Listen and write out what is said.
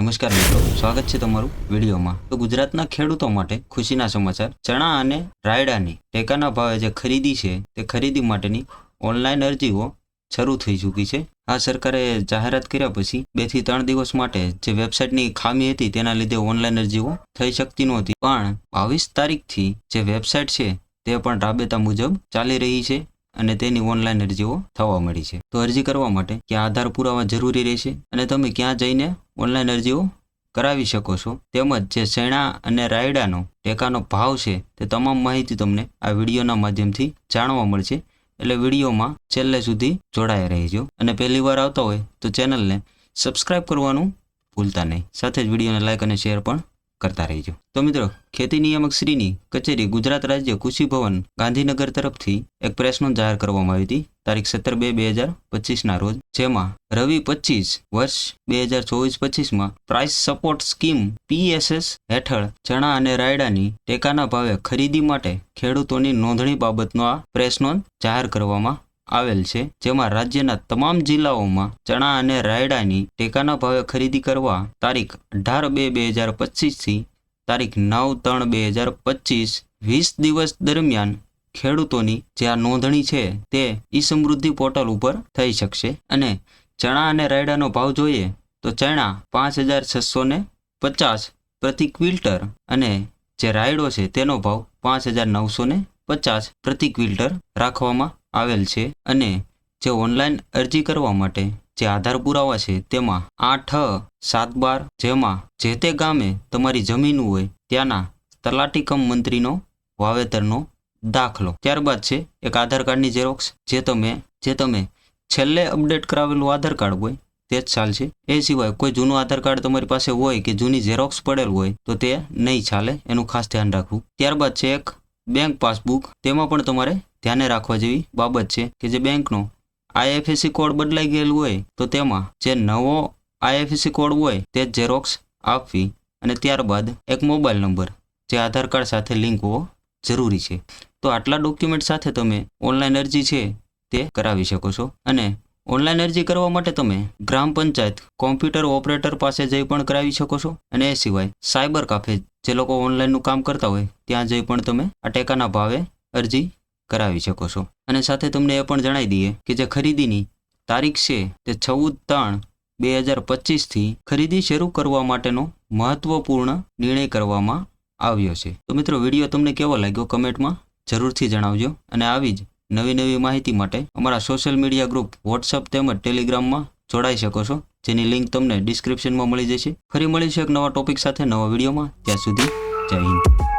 નમસ્કાર મિત્રો, સ્વાગત છે તમારું વિડીયોમાં. તો ગુજરાતના ખેડૂતો માટે ખુશીના સમાચાર. ચણા અને રાયડાની ટેકાના ભાવે જે ખરીદી છે, તે ખરીદી માટેની ઓનલાઈન અરજીઓ શરૂ થઈ ચૂકી છે. આ સરકારે જાહેરાત કર્યા પછી બેથી ત્રણ દિવસ માટે જે વેબસાઇટની ખામી હતી, તેના લીધે ઓનલાઈન અરજીઓ થઈ શકતી નહોતી. પણ બાવીસ તારીખથી જે વેબસાઇટ છે, તે પણ રાબેતા મુજબ ચાલી રહી છે. અને તેની ઓનલાઈન અરજીઓ થવા મળી છે. તો અરજી કરવા માટે ક્યાં આધાર પુરાવા જરૂરી રહેશે અને તમે ક્યાં જઈને ઓનલાઈન અરજીઓ કરાવી શકો છો? તેમજ જે શેણા અને રાયડાનો ટેકાનો ભાવ છે તે તમામ માહિતી તમને આ વિડીયોના માધ્યમથી જાણવા મળશે. એટલે વિડીયોમાં છેલ્લે સુધી જોડાયા રહેજો. અને પહેલી વાર આવતા હોય તો ચેનલને સબસ્ક્રાઇબ કરવાનું ભૂલતા નહીં. સાથે જ વિડીયોને લાઇક અને શેર પણ કરતા રહેજો. તો મિત્રો, ખેતી નિયામક શ્રીની કચેરી ગુજરાત રાજ્ય કૃષિ ભવન ગાંધીનગર તરફથી એક પ્રેસ નોંધ જાહેર કરવામાં આવી હતી. તારીખ સત્તર બે બે હજાર પચીસના રોજ, જેમાં રવિ પચીસ વર્ષ બે હજાર ચોવીસ પચીસમાં પ્રાઇસ સપોર્ટ સ્કીમ પીએસએસ હેઠળ ચણા અને રાયડાની ટેકાના ભાવે ખરીદી માટે ખેડૂતોની નોંધણી બાબતનો આ પ્રેસ નોંધ જાહેર કરવામાં આવેલ છે, જેમાં રાજ્યના તમામ જિલ્લાઓમાં ચણા અને રાયડાની ટેકાના ભાવે ખરીદી કરવા તારીખ અઢાર બે બે હજાર પચીસથી તારીખ નવ ત્રણ બે હજાર પચીસ વીસ દિવસ દરમિયાન ખેડૂતોની જે આ નોંધણી છે તે ઈ સમૃદ્ધિ પોર્ટલ ઉપર થઈ શકશે. અને ચણા અને રાયડાનો ભાવ જોઈએ તો ચણા પાંચ હજાર છસો ને પચાસ પ્રતિ ક્વિલ્ટર અને જે રાયડો છે તેનો ભાવ પાંચ હજાર નવસો પચાસ પ્રતિ ક્વિલ્ટર રાખવામાં આવેલ છે અને જે ઓનલાઈન અરજી કરવા માટે જે આધાર પુરાવા છે તેમાં આઠ, સાત બાર જેમાં જે તે ગામે તમારી જમીન હોય ત્યાંના તલાટી કમ મંત્રીનો વાવેતરનો દાખલો. ત્યારબાદ છે એક આધાર કાર્ડની ઝેરોક્સ, જે તમે જે તમે છેલ્લે અપડેટ કરાવેલું આધાર કાર્ડ હોય તે જ ચાલશે એ સિવાય કોઈ જૂનું આધાર કાર્ડ તમારી પાસે હોય કે જૂની ઝેરોક્સ પડેલ હોય તો તે નહીં ચાલે, એનું ખાસ ધ્યાન રાખવું. ત્યારબાદ છે એક બેંક પાસબુક તેમાં પણ તમારે ધ્યાને રાખવા જેવી બાબત છે કે જે બેંકનો આઈએફએસસી કોડ બદલાઈ ગયેલું હોય તો તેમાં જે નવો આઈએફએસસી કોડ હોય તે ઝેરોક્સ આપવી અને ત્યારબાદ એક મોબાઈલ નંબર, જે આધાર કાર્ડ સાથે લિંક હોવો જરૂરી છે. તો આટલા ડોક્યુમેન્ટ સાથે તમે ઓનલાઈન અરજી છે તે કરાવી શકો છો અને ઓનલાઈન અરજી કરવા માટે તમે ગ્રામ પંચાયત, કોમ્પ્યુટર ઓપરેટર પાસે જઈ પણ કરાવી શકો છો અને એ સિવાય સાયબર કાફે જે લોકો ઓનલાઈનનું કામ કરતા હોય, ત્યાં જઈ પણ તમે આ ટેકાના ભાવે અરજી કરાવી શકો છો. અને સાથે તમને એ પણ જણાવી દઈએ કે જે ખરીદીની તારીખ છે, તે ચૌદ ત્રણ બે હજાર પચીસથી ખરીદી શરૂ કરવા માટેનો મહત્વપૂર્ણ નિર્ણય કરવામાં આવ્યો છે. તો મિત્રો, વીડિયો તમને કેવો લાગ્યો કમેન્ટમાં જરૂરથી જણાવજો અને આવી જ નવી નવી માહિતી માટે અમારા સોશિયલ મીડિયા ગ્રુપ વોટ્સઅપ તેમજ ટેલિગ્રામમાં જોડાઈ શકો છો. જેની લિંક તમને ડિસ્ક્રિપ્શનમાં મળી જશે. ફરી મળીશું એક નવા ટોપિક સાથે નવા વિડીયોમાં ત્યાં સુધી જય હિન્દ.